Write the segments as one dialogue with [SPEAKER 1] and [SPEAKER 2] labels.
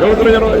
[SPEAKER 1] ਗੁਰੂ ਪਿਆਰੇ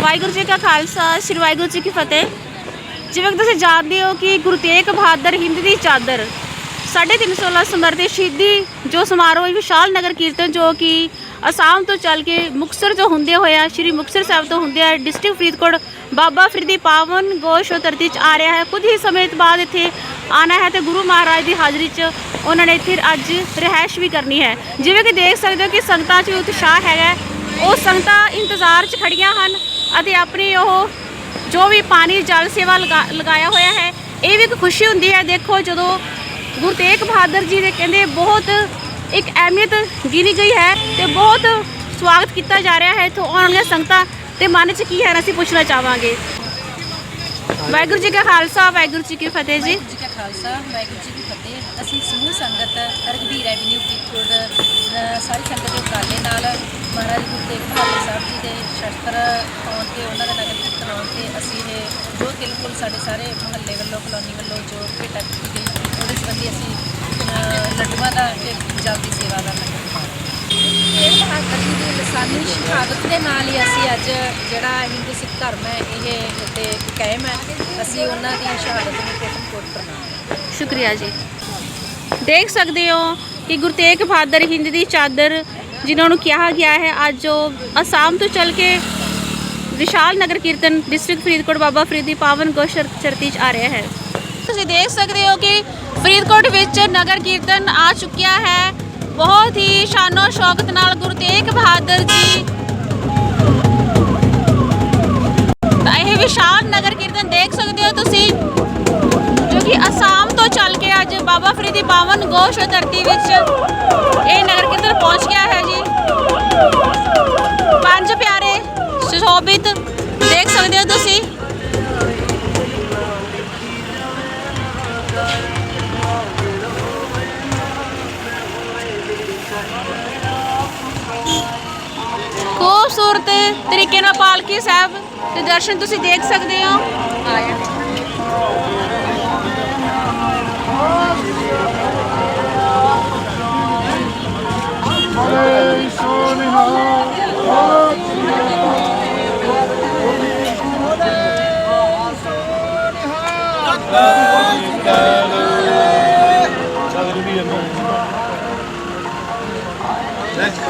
[SPEAKER 2] ਵਾਹਿਗੁਰੂ ਜੀ ਕਾ ਖਾਲਸਾ, ਸ੍ਰੀ ਵਾਹਿਗੁਰੂ ਜੀ ਕੀ ਫਤਿਹ। ਜਿਵੇਂ ਕਿ ਤੁਸੀਂ ਜਾਣਦੇ ਹੋ ਕਿ ਗੁਰੂ ਤੇਗ ਬਹਾਦਰ ਹਿੰਦ ਦੀ ਚਾਦਰ 350 ਸਮਰਦੇ ਸ਼ਹੀਦੀ ਜੋ ਸਮਾਰੋਹ ਵਿਸ਼ਾਲ ਨਗਰ ਕੀਰਤਨ ਜੋ ਕਿ ਅਸਾਮ ਤੋਂ ਚੱਲ ਕੇ ਮੁਕਸਰ ਜੋ ਹੁੰਦੇ ਹੋਇਆ ਸ਼੍ਰੀ ਮੁਕਸਰ ਸਾਹਿਬ ਤੋਂ ਹੁੰਦੇ ਆ, ਡਿਸਟ੍ਰਿਕਟ ਫਰੀਦਕੋਟ ਬਾਬਾ ਫਰੀਦੀ ਪਾਵਨ ਗੋਸ਼ੋ ਧਰਤੀ 'ਚ ਆ ਰਿਹਾ ਹੈ। ਕੁਝ ਹੀ ਸਮੇਂ ਬਾਅਦ ਇੱਥੇ ਆਣਾ ਹੈ ਤੇ ਗੁਰੂ ਮਹਾਰਾਜ ਦੀ ਹਾਜ਼ਰੀ 'ਚ ਉਹਨਾਂ ਨੇ ਇੱਥੇ ਅੱਜ ਰਹਿائش ਵੀ ਕਰਨੀ ਹੈ। ਜਿਵੇਂ ਕਿ ਦੇਖ ਸਕਦੇ ਹੋ ਕਿ ਸੰਗਤਾਂ 'ਚ ਉਤਸ਼ਾਹ ਹੈਗਾ ਉਹ ਸੰਗਤਾਂ ਇੰਤਜ਼ਾਰ 'ਚ ਖੜੀਆਂ ਹਨ। ਅਤੇ ਆਪਣੀ ਉਹ ਜੋ ਵੀ ਪਾਣੀ ਜਲ ਸੇਵਾ ਲਗਾ- ਲਗਾਇਆ ਹੋਇਆ ਹੈ, ਇਹ ਵੀ ਇੱਕ ਖੁਸ਼ੀ ਹੁੰਦੀ ਹੈ। ਦੇਖੋ ਜਦੋਂ ਗੁਰੂ ਤੇਗ ਬਹਾਦਰ ਜੀ ਦੇ ਕਹਿੰਦੇ ਬਹੁਤ ਇੱਕ ਅਹਿਮੀਅਤ ਗਿਣੀ ਗਈ ਹੈ ਤੇ ਬਹੁਤ ਸਵਾਗਤ ਕੀਤਾ ਜਾ ਰਿਹਾ ਹੈ। ਇੱਥੋਂ ਆਉਣ ਵਾਲੀਆਂ ਸੰਗਤਾਂ ਤੇ ਮਨ 'ਚ ਕੀ ਹੈ ਅਸੀਂ ਪੁੱਛਣਾ ਚਾਹਾਂਗੇ। ਵਾਹਿਗੁਰੂ ਜੀ ਕਾ ਖਾਲਸਾ, ਵਾਹਿਗੁਰੂ ਜੀ ਕੀ ਫਤਿਹ ਜੀ।
[SPEAKER 3] ਵਾਹਿਗੁਰੂ ਜੀ ਕਾ ਖਾਲਸਾ, ਵਾਹਿਗੁਰੂ ਜੀ ਕੀ ਫਤਿਹ। ਅਸੀਂ ਸਮੂਹ ਸੰਗਤ ਰਗਬੀਰ ਐਵਨਿਊ ਫਰੀਦਕੋਟ ਸਾਰੀ ਸੰਗਤ ਦੇ ਉਪਰਾਲੇ ਨਾਲ ਮਹਾਰਾਜ ਗੁਰੂ ਤੇਗ ਬਹਾਦਰ ਸਾਹਿਬ ਜੀ ਦੇ ਸ਼ਸਤਰ ਪਾਉਣ ਤੇ ਉਹਨਾਂ ਦਾ ਨਗਰ ਕੀਰਤਨ ਆਉਣ ਤੇ ਅਸੀਂ ਇਹ ਜੋ ਤਿਲਕੁਲ ਸਾਡੇ ਸਾਰੇ ਮੁਹੱਲੇ ਵੱਲੋਂ ਕਲੋਨੀ ਵੱਲੋਂ ਜੋ ਭੇਟਾ ਕੀਤੀ ਗਈ ਉਹਦੇ ਸੰਬੰਧੀ ਅਸੀਂ ਲੱਡੂਆਂ ਦਾ ਤੇ ਦੀ ਸੇਵਾ ਦਾ ਲੰਗਰ ਇਹ ਬਹਾਦਰ ਜੀ ਦੀ ਲਸਾਨੀ ਸ਼ਹਾਦਤ ਦੇ ਨਾਲ ਹੀ ਅਸੀਂ ਅੱਜ ਜਿਹੜਾ ਹਿੰਦੂ ਸਿੱਖ ਧਰਮ ਹੈ ਇਹ ਇੱਥੇ ਕਾਇਮ ਹੈ। ਅਸੀਂ ਉਹਨਾਂ ਦੀ ਸ਼ਹਾਦਤ ਨੂੰ ਕੋਟਨ ਕੋਟ ਪ੍ਰਣਾਮ
[SPEAKER 2] ਸ਼ੁਕਰੀਆ ਜੀ। ਦੇਖ ਸਕਦੇ ਹੋ ਕਿ ਗੁਰੂ ਤੇਗ ਬਹਾਦਰ ਹਿੰਦ ਦੀ ਚਾਦਰ ਜਿਨ੍ਹਾਂ ਨੂੰ ਕਿਹਾ ਗਿਆ ਹੈ ਅੱਜ ਉਹ ਅਸਾਮ ਤੋਂ ਚੱਲ ਕੇ ਵਿਸ਼ਾਲ ਨਗਰ ਕੀਰਤਨ ਡਿਸਟ੍ਰਿਕਟ ਫਰੀਦਕੋਟ ਬਾਬਾ ਫਰੀਦੀ ਪਾਵਨ ਗੋਸ਼ਰ ਚਰਤੀ ਚ ਆ ਰਿਹਾ ਹੈ ਤੁਸੀਂ ਦੇਖ ਸਕਦੇ ਹੋ ਕਿ ਫਰੀਦਕੋਟ ਵਿੱਚ ਨਗਰ ਕੀਰਤਨ ਆ ਚੁੱਕਿਆ ਹੈ। ਬਹੁਤ ਹੀ ਸ਼ਾਨੋ ਸ਼ੌਕਤ ਨਾਲ ਗੁਰੂ ਤੇਗ ਬਹਾਦਰ ਜੀ। ਤਾਂ ਇਹ ਵਿਸ਼ਾਲ ਨਗਰ ਕੀਰਤਨ ਦੇਖ ਸਕਦੇ ਹੋ ਤੁਸੀਂ। ਜੋ ਅਸਾਮ ਤੋਂ ਚੱਲ ਕੇ ਅੱਜ ਬਾਬਾ ਫਰੀਦੀ ਪਾਵਨ ਗੋਸ਼ ਧਰਤੀ ਵਿੱਚ ਇਹ ਨਗਰ ਕੀਰਤਨ ਪਹੁੰਚ ਗਿਆ ਹੈ ਜੀ? ਪੰਜ ਪਿਆਰੇ ਸੁਸ਼ੋਭਿਤ ਦੇਖ ਸਕਦੇ ਹੋ ਤੁਸੀਂ? ਖੂਬਸੂਰਤ ਤਰੀਕੇ ਨਾਲ ਪਾਲਕੀ ਸਾਹਿਬ ਦੇ ਦਰਸ਼ਨ ਤੁਸੀਂ ਦੇਖ ਸਕਦੇ ਹੋ।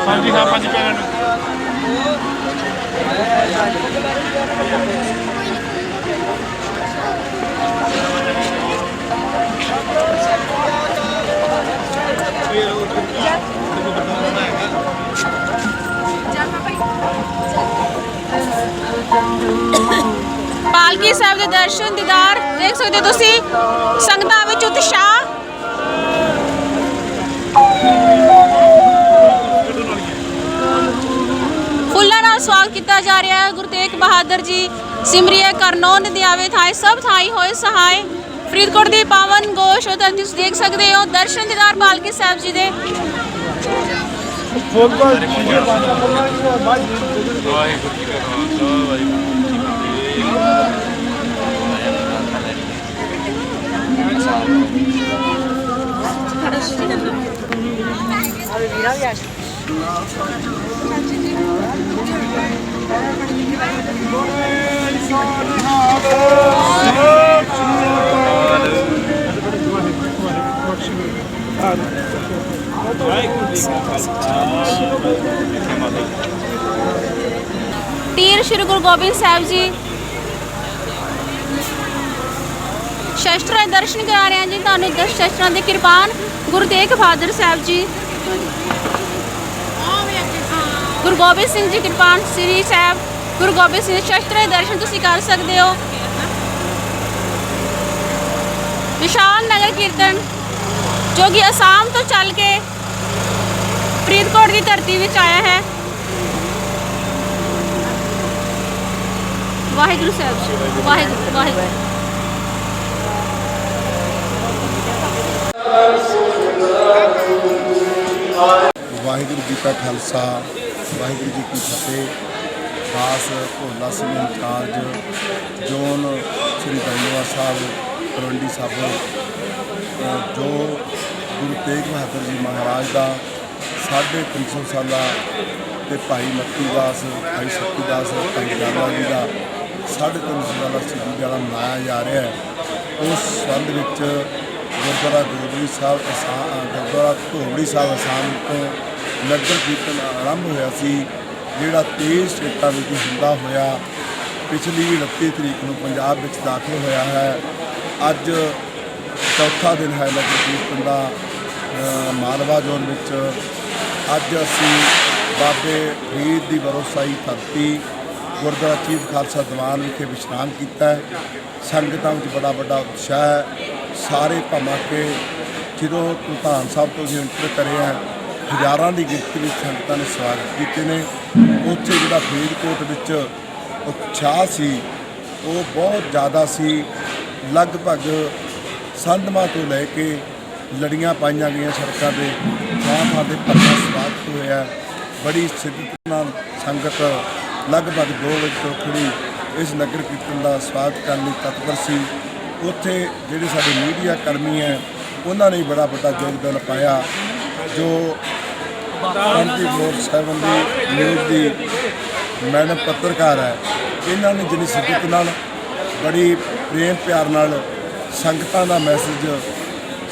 [SPEAKER 4] ਹਾਂਜੀ ਹਾਂ ਪੰਜ ਪੈਰਾਂ ਨੂੰ।
[SPEAKER 2] ਪਾਲਕੀ ਸਾਹਿਬ ਦੇ ਦਰਸ਼ਨ, ਦੀਦਾਰ, ਦੇਖ ਸਕਦੇ ਤੁਸੀਂ, ਸੰਗਤਾਂ ਵਿੱਚ ਉਤਸ਼ਾਹ। ਫੁੱਲਾਂ ਨਾਲ ਸਵਾਗਤ ਕੀਤਾ ਜਾ ਰਿਹਾ ਹੈ। ਗੁਰੂ ਤੇਗ ਬਹਾਦਰ ਜੀ ਸਿਮਰਿਆ ਕਰਨੌਨ ਦਿਆਵੇ ਥਾਏ ਸਭ ਥਾਈ ਹੋਏ ਸਹਾਏ। ਫਰੀਦਕੋਟ ਦੀ ਪਾਵਨ ਗੋਸ਼ ਉਧਰ ਤੁਸੀਂ ਦੇਖ ਸਕਦੇ ਹੋ। ਦਰਸ਼ਨ ਦੀਦਾਰ ਪਾਲਕੀ ਸਾਹਿਬ ਜੀ ਦੇ।
[SPEAKER 4] ਵਾਹਿਗੁਰੂ ਜੀ ਕਾ ਖਾਲਸਾ, ਵਾਹਿਗੁਰੂ ਜੀ ਕੀ ਫਤਿਹ
[SPEAKER 2] ਤੀਰ ਸ਼੍ਰੀ ਗੁਰੂ ਗੋਬਿੰਦ ਸਾਹਿਬ ਜੀ ਸ਼ਸਤਰਾਂ ਦੇ ਦਰਸ਼ਨ ਕਰਾ ਰਹੇ ਹਾਂ ਜੀ। ਤੁਹਾਨੂੰ ਦਸ ਸ਼ਸਤਰਾਂ ਦੇ ਕਿਰਪਾਨ। ਗੁਰੂ ਤੇਗ ਬਹਾਦਰ ਸਾਹਿਬ ਜੀ। ਗੁਰੂ ਗੋਬਿੰਦ ਸਿੰਘ ਜੀ, ਕਿਰਪਾਨ ਸ੍ਰੀ ਸਾਹਿਬ। ਗੁਰੂ ਗੋਬਿੰਦ ਸਿੰਘ ਦੇ ਸ਼ਸਤਰਾਂ ਦੇ ਦਰਸ਼ਨ ਤੁਸੀਂ ਕਰ ਸਕਦੇ ਹੋ। ਵਿਸ਼ਾਲ ਨਗਰ ਕੀਰਤਨ, ਜੋ ਕਿ ਅਸਾਮ ਤੋਂ ਚੱਲ ਕੇ ਫਰੀਦਕੋਟ ਦੀ ਧਰਤੀ ਵਿੱਚ ਆਇਆ ਹੈ। ਵਾਹਿਗੁਰੂ ਸਾਹਿਬ ਜੀ, ਵਾਹਿਗੁਰੂ ਵਾਹਿਗੁਰੂ।
[SPEAKER 5] ਵਾਹਿਗੁਰੂ ਜੀ ਕਾ ਖਾਲਸਾ, ਵਾਹਿਗੁਰੂ ਜੀ ਕੀ ਫਤਿਹ। ਦਾਸ ਭੋਲਾ ਸਿੰਘ ਇੰਚਾਰਜ ਜੋਨ ਸ੍ਰੀ ਦਮਦਮਾ ਸਾਹਿਬ ਤਲਵੰਡੀ ਸਾਹਿਬ। ਜੋ ਗੁਰੂ ਤੇਗ ਬਹਾਦਰ ਜੀ ਮਹਾਰਾਜ ਦਾ ਸਾਢੇ ਤਿੰਨ ਸੌ ਸਾਲਾ ਤੇ ਭਾਈ ਮੱਤੀ ਦਾਸ ਭਾਈ ਸ਼ਕਤੀ ਦਾਸ ਭਾਈ ਜਾਲਾ ਜੀ ਦਾ ਸਾਢੇ ਤਿੰਨ ਸੌ ਸਾਲਾ ਸ਼ਹੀਦੀ ਦਿਹਾੜਾ ਮਨਾਇਆ ਜਾ ਰਿਹਾ ਹੈ। ਉਸ ਸੰਬੰਧ ਵਿੱਚ ਗੁਰਦੁਆਰਾ ਗੋਬਰੀ ਸਾਹਿਬ ਅਸਾਮ ਗੁਰਦੁਆਰਾ ਧੋਬੜੀ ਸਾਹਿਬ ਅਸਾਮ ਤੋਂ ਨਗਰ ਕੀਰਤਨ ਆਰੰਭ ਹੋਇਆ ਸੀ, ਜਿਹੜਾ 23 ਸਟੇਟਾਂ ਵਿੱਚ ਹੁੰਦਾ ਹੋਇਆ, ਪਿਛਲੀ 29 ਤਰੀਕ ਨੂੰ ਪੰਜਾਬ ਵਿੱਚ ਦਾਖਲ ਹੋਇਆ ਹੈ। ਅੱਜ ਚੌਥਾ ਦਿਨ ਹੈ ਨਗਰ ਕੀਰਤਨ ਦਾ ਮਾਲਵਾ ਜ਼ੋਨ ਵਿੱਚ। ਅੱਜ ਅਸੀਂ ਬਾਬੇ ਫਰੀਦ ਦੀ ਵਰੋਸਾਈ ਧਰਤੀ, ਗੁਰਦੁਆਰਾ ਚੀਫ ਖਾਲਸਾ ਦੀਵਾਨ ਵਿਖੇ ਵਿਸ਼ਰਾਮ ਕੀਤਾ ਸੰਗਤਾਂ ਵਿੱਚ ਬੜਾ ਵੱਡਾ ਉਤਸ਼ਾਹ ਹੈ। ਸਾਰੇ ਭਾਵਾਂ ਕਿ ਜਦੋਂ ਧੰਨ ਸਾਹਿਬ ਤੋਂ ਅਸੀਂ ਇੰਟਰ ਕਰੇ ਆ, ਹਜ਼ਾਰਾਂ ਦੀ ਗਿਣਤੀ ਵਿੱਚ ਸੰਗਤਾਂ ਨੇ ਸਵਾਗਤ ਕੀਤੇ ਨੇ। ਉੱਥੇ ਜਿਹੜਾ ਫਰੀਦਕੋਟ ਵਿੱਚ ਉਤਸ਼ਾਹ ਸੀ, ਉਹ ਬਹੁਤ ਜ਼ਿਆਦਾ ਸੀ। ਲਗਭਗ ਸੰਧਮਾ ਤੋਂ ਲੈ ਕੇ ਲੜੀਆਂ ਪਾਈਆਂ ਗਈਆਂ ਸੜਕਾਂ ਦੇ ਥਾਂ ਥਾਂ ਤੇ ਭਰਵਾਂ ਸਵਾਗਤ ਹੋਇਆ। ਬੜੀ ਸ਼ਿੱਦਤ ਨਾਲ ਸੰਗਤ ਲਗਭਗ 2 ਵਜੇ ਤੋਂ ਖੜੀ ਇਸ ਨਗਰ ਕੀਰਤਨ ਦਾ ਸਵਾਗਤ ਕਰਨ ਲਈ ਤਤਪਰ ਸੀ। ਉੱਥੇ ਜਿਹੜੇ ਸਾਡੇ ਮੀਡੀਆ ਕਰਮੀ ਹੈ, ਉਹਨਾਂ ਨੇ ਬੜਾ ਵੱਡਾ ਯੋਗਦਾਨ ਪਾਇਆ, ਜੋ 24/7 ਦੀ ਨਿਊਜ਼ ਦੀ ਮੈਡਮ ਪੱਤਰਕਾਰ ਹੈ, ਇਹਨਾਂ ਨੇ ਜਿੰਨੀ ਸਿੱਧਤ ਨਾਲ, ਬੜੀ ਪ੍ਰੇਮ ਪਿਆਰ ਨਾਲ ਸੰਗਤਾਂ ਦਾ ਮੈਸੇਜ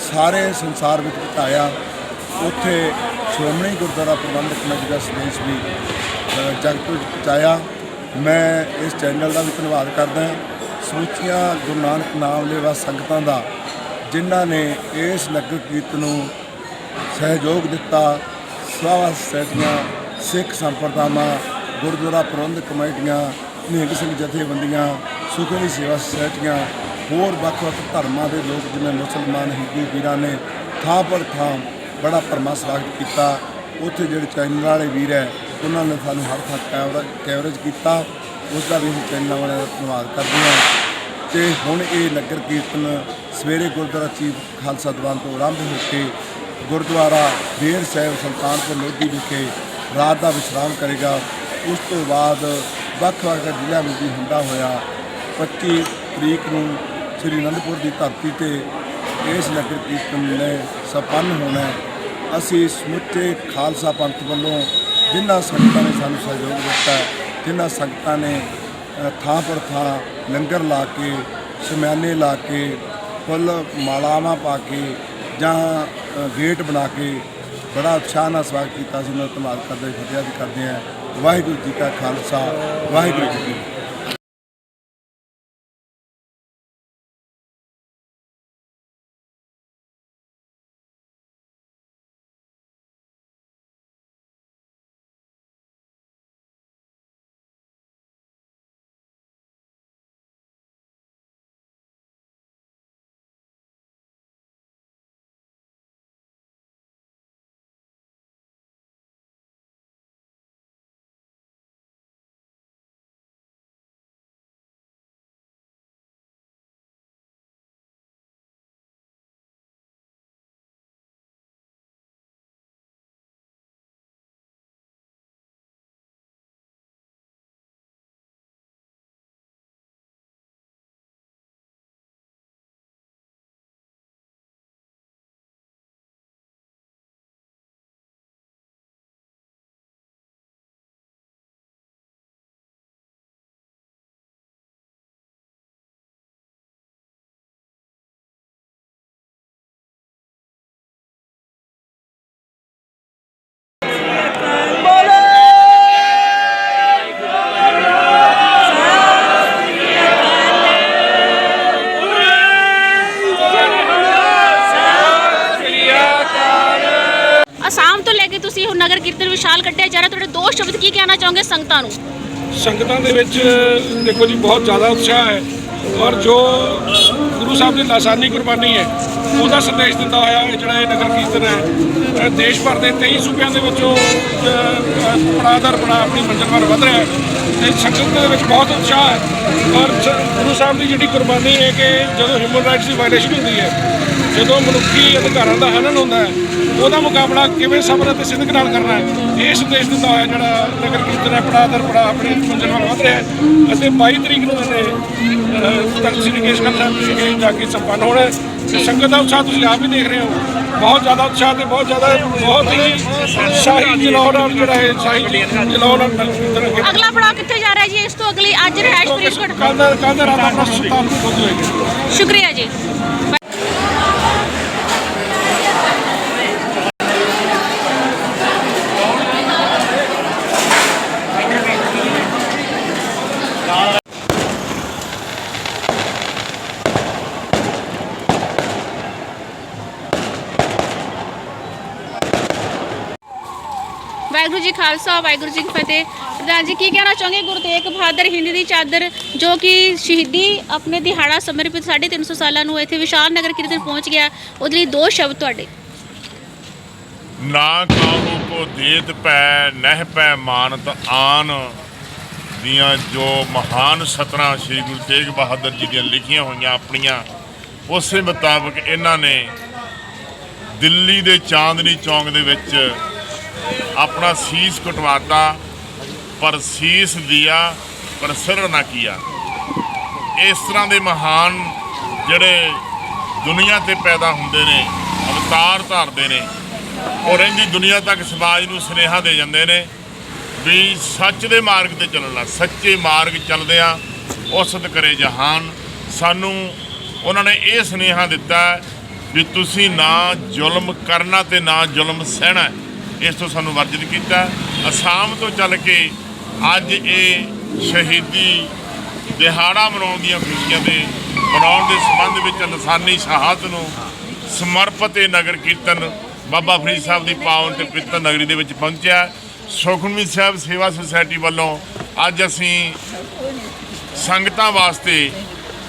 [SPEAKER 5] ਸਾਰੇ ਸੰਸਾਰ ਵਿੱਚ ਪਹੁੰਚਾਇਆ, ਉੱਥੇ ਸ਼੍ਰੋਮਣੀ ਗੁਰਦੁਆਰਾ ਪ੍ਰਬੰਧਕ ਕਮੇਟੀ ਦਾ ਸੰਦੇਸ਼ ਵੀ ਜਗਤ ਵਿੱਚ ਪਹੁੰਚਾਇਆ। ਮੈਂ ਇਸ ਚੈਨਲ ਦਾ ਵੀ ਧੰਨਵਾਦ ਕਰਦਾ ਹਾਂ। ਸਮੁੱਚੀਆਂ ਗੁਰੂ ਨਾਨਕ ਨਾਮ ਲੇਵਾ ਸੰਗਤਾਂ ਦਾ, ਜਿਨ੍ਹਾਂ ਨੇ ਇਸ ਨਗਰ ਕੀਰਤਨ ਨੂੰ ਸਹਿਯੋਗ ਦਿੱਤਾ ਸਭਾ ਸੋਸਾਇਟੀਆਂ ਸਿੱਖ ਸੰਪਰਦਾਵਾਂ, ਗੁਰਦੁਆਰਾ ਪ੍ਰਬੰਧਕ ਕਮੇਟੀਆਂ, ਨਿਹੰਗ ਸਿੰਘ ਜਥੇਬੰਦੀਆਂ, ਸੁਖਮਨੀ ਸੇਵਾ ਸੁਸਾਇਟੀਆਂ, ਹੋਰ ਵੱਖ-ਵੱਖ ਧਰਮਾਂ ਦੇ ਲੋਕ ਜਿਵੇਂ ਮੁਸਲਮਾਨ, ਹਿੰਦੂ ਵੀਰਾਂ ਨੇ ਥਾਂ ਪਰ ਥਾਂ ਬੜਾ ਭਰਮਾ ਸਵਾਗਤ ਕੀਤਾ। ਉੱਥੇ ਜਿਹੜੇ ਚੈਨਲ ਵਾਲੇ ਵੀਰ ਹੈ, ਉਹਨਾਂ ਨੇ ਸਾਨੂੰ ਹਰ ਥਾਂ ਕੈਮਰਾ ਕੈਵਰੇਜ ਕੀਤਾ। ਉਸ ਦਾ ਵੀ ਅਸੀਂ ਚੈਨਲਾਂ ਵਾਲਿਆਂ ਦਾ ਧੰਨਵਾਦ ਕਰਦੇ ਹਾਂ। ਤੇ ਹੁਣ ਇਹ ਨਗਰ ਕੀਰਤਨ ਸਵੇਰੇ ਗੁਰਦੁਆਰਾ ਚੀਫ ਖਾਲਸਾ ਦੀਵਾਨ ਤੋਂ ਆਰੰਭ ਹੋ ਕੇ ਗੁਰਦੁਆਰਾ ਬੇਰ ਸਾਹਿਬ ਸੁਲਤਾਨਪੁਰ ਲੋਧੀ ਵਿਖੇ ਰਾਤ ਦਾ ਵਿਸ਼ਰਾਮ ਕਰੇਗਾ। ਉਸ ਤੋਂ ਬਾਅਦ ਵੱਖ-ਵੱਖ ਜ਼ਿਲ੍ਹਿਆਂ ਵਿੱਚ ਵੀ ਹੁੰਦਾ ਹੋਇਆ 25 ਤਰੀਕ ਨੂੰ ਸ੍ਰੀ ਅਨੰਦਪੁਰ ਦੀ ਧਰਤੀ ਤੇ ਇਸ ਨਗਰ ਕੀਰਤਨ ਨੇ ਸੰਪੰਨ ਹੋਣਾ ਅਸੀਂ ਸਮੁੱਚੇ ਖਾਲਸਾ ਪੰਥ ਵੱਲੋਂ ਜਿਨ੍ਹਾਂ ਸੰਗਤਾਂ ਨੇ ਸਾਨੂੰ ਸਹਿਯੋਗ ਦਿੱਤਾ, ਜਿਨ੍ਹਾਂ ਸੰਗਤਾਂ ਨੇ ਥਾਂ ਪਰ ਥਾਂ ਲੰਗਰ ਲਾ ਕੇ ਸ਼ਮਿਆਨੇ ਲਾ ਕੇ ਫੁੱਲ ਮਾਲਾਵਾਂ ਪਾ ਕੇ ਜਾਂ ਗੇਟ ਬਣਾ ਕੇ ਬੜਾ ਉਤਸ਼ਾਹ ਨਾਲ ਸਵਾਗਤ ਕੀਤਾ ਸੀ। ਉਹਨਾਂ ਦਾ ਧੰਨਵਾਦ ਕਰਦੇ ਹਾਂ, ਫਤਿਹ ਕਰਦੇ ਹਾਂ। ਵਾਹਿਗੁਰੂ ਜੀ ਕਾ ਖਾਲਸਾ ਵਾਹਿਗੁਰੂ ਜੀ
[SPEAKER 2] ਸੰਗਤਾਂ ਨੂੰ?
[SPEAKER 6] ਸੰਗਤਾਂ ਦੇ ਵਿੱਚ, ਦੇਖੋ ਜੀ, ਬਹੁਤ ਜ਼ਿਆਦਾ ਉਤਸ਼ਾਹ ਹੈ। ਔਰ ਜੋ ਗੁਰੂ ਸਾਹਿਬ ਦੀ ਲਾਸਾਨੀ ਕੁਰਬਾਨੀ ਹੈ, ਉਹਦਾ ਸੰਦੇਸ਼ ਦਿੰਦਾ ਹੋਇਆ ਇਹ ਜਿਹੜਾ ਇਹ ਨਗਰ ਕੀਰਤਨ ਹੈ ਦੇਸ਼ ਭਰ ਦੇ 23 ਸੂਬਿਆਂ ਦੇ ਵਿੱਚੋਂ ਪੜਾਦਰ ਪੜਾਅ ਆਪਣੀ ਮੰਜ਼ਿਲ ਵੱਲ ਵਧ ਰਿਹਾ ਹੈ। ਤੇ ਸੰਗਤ ਦੇ ਵਿੱਚ ਬਹੁਤ ਉਤਸ਼ਾਹ ਹੈ। ਔਰ ਗੁਰੂ ਸਾਹਿਬ ਦੀ ਜਿਹੜੀ ਕੁਰਬਾਨੀ ਹੈ ਕਿ ਜਦੋਂ ਹਿਊਮਨ ਰਾਈਟਸ ਦੀ ਵਾਇਲੇਸ਼ਨ ਹੁੰਦੀ ਹੈ ਜਦੋਂ ਮਨੁੱਖੀ ਅਧਿਕਾਰਾਂ ਦਾ ਹਨਨ ਹੁੰਦਾ ਹੈ ਉਹਦਾ ਮੁਕਾਬਲਾ ਕਿਵੇਂ ਸਬਰ ਅਤੇ ਸਿੱਧਕ ਨਾਲ ਕਰਨਾ ਹੈ ਇਹ ਸੰਦੇਸ਼ ਦਿੰਦਾ ਹੋਇਆ ਜਿਹੜਾ ਨਗਰ ਕੀਰਤਨ ਹੈ ਪੜਾ ਦਰ ਪੜਾ ਆਪਣੇ ਮੰਜ਼ਿਲ ਵੱਲ ਵਧ ਰਿਹਾ ਹੈ ਅਤੇ 22 ਤਰੀਕ ਨੂੰ ਇਹਨੇ ਤਖਤ ਸ੍ਰੀ ਕੇਸਗੜ੍ਹ ਸਾਹਿਬ ਵਿਖੇ ਜਾ ਕੇ ਸੰਪੰਨ ਹੋਣਾ ਹੈ ਤੇ ਸੰਗਤ ਦਾ ਉਤਸ਼ਾਹ ਤੁਸੀਂ ਆਪ ਹੀ ਦੇਖ ਰਹੇ ਹੋ। ਬਹੁਤ ਜ਼ਿਆਦਾ ਉਤਸ਼ਾਹ ਤੇ ਬਹੁਤ ਜ਼ਿਆਦਾ ਬਹੁਤ ਹੀ ਸ਼ਾਹੀ ਜਲਾਉ ਨਾਲ ਜਿਹੜਾ ਹੈ ਸ਼ਾਹੀ ਜਲਾਉ ਨਾਲ
[SPEAKER 2] ਅਗਲਾ ਪੜਾਅ ਕਿੱਥੇ ਜਾ ਰਿਹਾ ਜੀ? ਇਸ ਤੋਂ ਅਗਲੀ ਅੱਜ ਰਹਿਸ਼ ਫਰੀਦਕੋਟ
[SPEAKER 6] ਕੱਲ੍ਹ ਦਾ ਕੱਲ੍ਹ ਦਾ ਰਾਤ ਆਪਣਾ ਸੁਲਤਾਨਪੁਰ ਹੋਏਗਾ।
[SPEAKER 2] ਸ਼ੁਕਰੀਆ ਜੀ। ਵਾਹਿਗੁਰੂ ਜੀ ਖਾਲਸਾ, ਵਾਹਿਗੁਰੂ ਜੀ ਕੀ ਫਤਿਹ। ਪ੍ਰਧਾਨ ਜੀ, ਕੀ ਕਹਿਣਾ ਚਾਹੋਗੇ? ਗੁਰੂ ਤੇਗ ਬਹਾਦਰ ਹਿੰਦ ਦੀ ਚਾਦਰ ਜੋ ਕਿ ਸ਼ਹੀਦੀ ਆਪਣੇ ਦਿਹਾੜਾ ਸਮਰਪਿਤ 350 ਸਾਲਾਂ ਨੂੰ ਇੱਥੇ ਵਿਸ਼ਾਲ ਨਗਰ ਕੀਰਤਨ ਪਹੁੰਚ ਗਿਆ, ਉਹਦੇ ਲਈ ਦੋ ਸ਼ਬਦ ਤੁਹਾਡੇ।
[SPEAKER 4] ਨਾ ਕਾਹੂ ਕੋ ਦੇਤ ਪੈ, ਨਹਿ ਪੈ ਮਾਨਤ ਆਨ ਦੀਆਂ ਜੋ ਮਹਾਨ ਸਤਰਾਂ ਸ੍ਰੀ ਗੁਰੂ ਤੇਗ ਬਹਾਦਰ ਜੀ ਦੀਆਂ ਲਿਖੀਆਂ ਹੋਈਆਂ ਆਪਣੀਆਂ, ਉਸੇ ਮੁਤਾਬਕ ਇਹਨਾਂ ਨੇ ਦਿੱਲੀ ਦੇ ਚਾਂਦਨੀ ਚੌਂਕ ਦੇ ਵਿੱਚ ਆਪਣਾ ਸੀਸ ਕਟਵਾਤਾ, ਪਰ ਸੀਸ ਦਿਆ ਪਰ ਸਿਰ ਨਾ ਕੀਆ। ਇਸ ਤਰ੍ਹਾਂ ਦੇ ਮਹਾਨ ਜਿਹੜੇ ਦੁਨੀਆ ਤੇ ਪੈਦਾ ਹੁੰਦੇ ਨੇ, ਅਵਤਾਰ ਧਾਰਦੇ ਨੇ, ਉਹ ਰਹਿੰਦੀ ਦੁਨੀਆ ਤੱਕ ਸਮਾਜ ਨੂੰ ਸੁਨੇਹਾ ਦੇ ਜਾਂਦੇ ਨੇ ਵੀ ਸੱਚ ਦੇ ਮਾਰਗ ਤੇ ਚੱਲਣਾ ਸੱਚੇ ਮਾਰਗ ਚੱਲਦੇ ਆ ਉਸਤ ਕਰੇ ਜਹਾਨ। ਸਾਨੂੰ ਉਹਨਾਂ ਨੇ ਇਹ ਸੁਨੇਹਾ ਦਿੱਤਾ ਵੀ ਤੁਸੀਂ ਨਾ ਜ਼ੁਲਮ ਕਰਨਾ ਤੇ ਨਾ ਜ਼ੁਲਮ ਸਹਿਣਾ। ਇਸ ਤੋਂ ਸਾਨੂੰ ਵਰਜਿਤ ਕੀਤਾ। ਅਸਾਮ ਤੋਂ ਚੱਲ ਕੇ ਅੱਜ ਇਹ ਸ਼ਹੀਦੀ ਦਿਹਾੜਾ ਮਨਾਉਣ ਦੀਆਂ ਖੁਸ਼ੀਆਂ ਦੇ ਮਨਾਉਣ ਦੇ ਸੰਬੰਧ ਵਿੱਚ ਲਸਾਨੀ ਸ਼ਹਾਦਤ ਨੂੰ ਸਮਰਪਿਤ ਇਹ ਨਗਰ ਕੀਰਤਨ ਬਾਬਾ ਫਰੀਦ ਸਾਹਿਬ ਦੀ ਪਾਵਨ ਤੇ ਪਿੱਤਰ ਨਗਰੀ ਦੇ ਵਿੱਚ ਪਹੁੰਚਿਆ। ਸੁਖਮਨੀ ਸਾਹਿਬ ਸੇਵਾ ਸੁਸਾਇਟੀ ਵੱਲੋਂ ਅੱਜ ਅਸੀਂ ਸੰਗਤਾਂ ਵਾਸਤੇ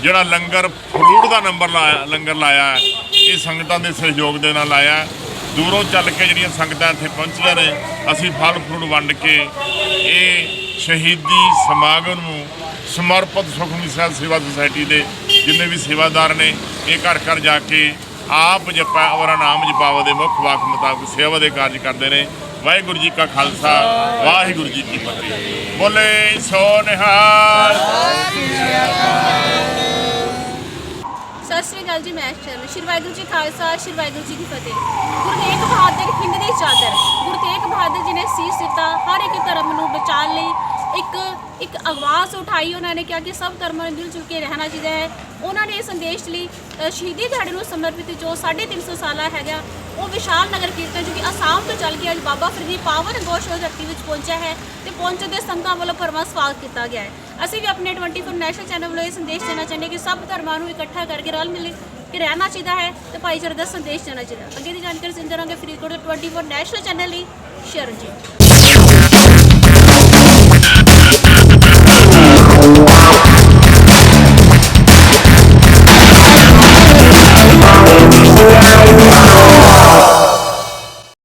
[SPEAKER 4] ਜਿਹੜਾ ਲੰਗਰ ਫਰੂਟ ਦਾ ਨੰਬਰ ਲਾਇਆ, ਲੰਗਰ ਲਾਇਆ ਇਹ ਸੰਗਤਾਂ ਦੇ ਸਹਿਯੋਗ ਦੇ ਨਾਲ ਲਾਇਆ ਦੂਰੋਂ ਚੱਲ ਕੇ ਜਿਹੜੀਆਂ ਸੰਗਤਾਂ ਇੱਥੇ ਪਹੁੰਚੀਆਂ ਨੇ, ਅਸੀਂ ਫਲ ਫਰੂਟ ਵੰਡ ਕੇ ਇਹ ਸ਼ਹੀਦੀ ਸਮਾਗਮ ਨੂੰ ਸਮਰਪਿਤ ਸੁਖਮਨੀ ਸਾਹਿਬ ਸੇਵਾ ਸੁਸਾਇਟੀ ਦੇ ਜਿੰਨੇ ਵੀ ਸੇਵਾਦਾਰ ਨੇ, ਇਹ ਘਰ ਘਰ ਜਾ ਕੇ ਆਪ ਜਪਾ ਔਰ ਨਾਮ ਜਪਾਵਾ ਦੇ ਮੁੱਖ ਵਾਕ ਮੁਤਾਬਕ ਸੇਵਾ ਦੇ ਕਾਰਜ ਕਰਦੇ ਨੇ। ਵਾਹਿਗੁਰੂ ਜੀ ਕਾ ਖਾਲਸਾ, ਵਾਹਿਗੁਰੂ ਜੀ ਕੀ ਫਤਿਹ। ਬੋਲੇ ਸੋ ਨਿਹਾਲ।
[SPEAKER 2] ਸਤਿ ਸ੍ਰੀ ਅਕਾਲ। ਸਤਿ ਸ਼੍ਰੀ ਅਕਾਲ ਜੀ, ਮੈਂ ਸ਼ਰਨ ਸ਼੍ਰੀ ਵਾਹਿਗੁਰੂ ਜੀ ਖਾਲਸਾ, ਸ਼੍ਰੀ ਵਾਹਿਗੁਰੂ ਜੀ ਕੀ ਫਤਿਹ। ਗੁਰੂ ਤੇਗ ਬਹਾਦਰ ਹਿੰਦ ਦੀ ਚਾਦਰ। ਗੁਰੂ ਤੇਗ ਬਹਾਦਰ ਜੀ ਨੇ ਸੀਸ ਦਿੱਤਾ, ਹਰ ਇੱਕ ਧਰਮ ਨੂੰ ਬਚਾਉਣ ਲਈ ਇੱਕ ਇੱਕ ਆਵਾਜ਼ ਉਠਾਈ ਉਹਨਾਂ ਨੇ ਕਿਹਾ ਕਿ ਸਭ ਧਰਮਾਂ ਨੂੰ ਮਿਲ ਜੁਲ ਕੇ ਰਹਿਣਾ ਚਾਹੀਦਾ ਹੈ। ਉਹਨਾਂ ਨੇ ਇਹ ਸੰਦੇਸ਼ ਲਈ ਅ, ਸ਼ਹੀਦੀ ਦਿਹਾੜੇ ਨੂੰ ਸਮਰਪਿਤ ਜੋ 350 ਸਾਲਾ ਹੈਗਾ ਉਹ ਵਿਸ਼ਾਲ ਨਗਰ ਕੀਰਤਨ ਜੋ ਕਿ ਅਸਾਮ ਤੋਂ ਚੱਲ ਕੇ ਅੱਜ ਬਾਬਾ ਫਰੀਦ ਦੀ ਪਾਵਨ ਗੋਸ਼ਟ ਧਰਤੀ ਵਿੱਚ ਪਹੁੰਚਿਆ ਹੈ ਤੇ ਪਹੁੰਚਣ ਦੇ ਸੰਗਤਾਂ ਵੱਲੋਂ ਭਰਵਾਂ ਸਵਾਗਤ ਕੀਤਾ ਗਿਆ ਹੈ। ਅਸੀਂ ਵੀ ਆਪਣੇ 24 ਨੈਸ਼ਨਲ ਚੈਨਲ ਵੱਲੋਂ ਇਹ ਸੰਦੇਸ਼ ਦੇਣਾ ਚਾਹੁੰਦੇ ਹਾਂ ਕਿ ਸਭ ਧਰਮਾਂ ਨੂੰ ਇਕੱਠਾ ਕਰਕੇ ਰਲ ਮਿਲ ਕੇ ਰਹਿਣਾ ਚਾਹੀਦਾ ਹੈ ਤੇ ਭਾਈਚਾਰੇ ਦਾ ਸੰਦੇਸ਼ ਦੇਣਾ ਚਾਹੀਦਾ ਹੈ। ਅੱਗੇ ਦੀ ਜਾਣਕਾਰੀ ਸਿੰਦਰ ਰਹਾਂਗੇ ਫਰੀਦਕੋਟ ਦੇ 24 ਨੈਸ਼ਨਲ ਚੈਨਲ ਲਈ ਸ਼ਰਨ ਜੀ Música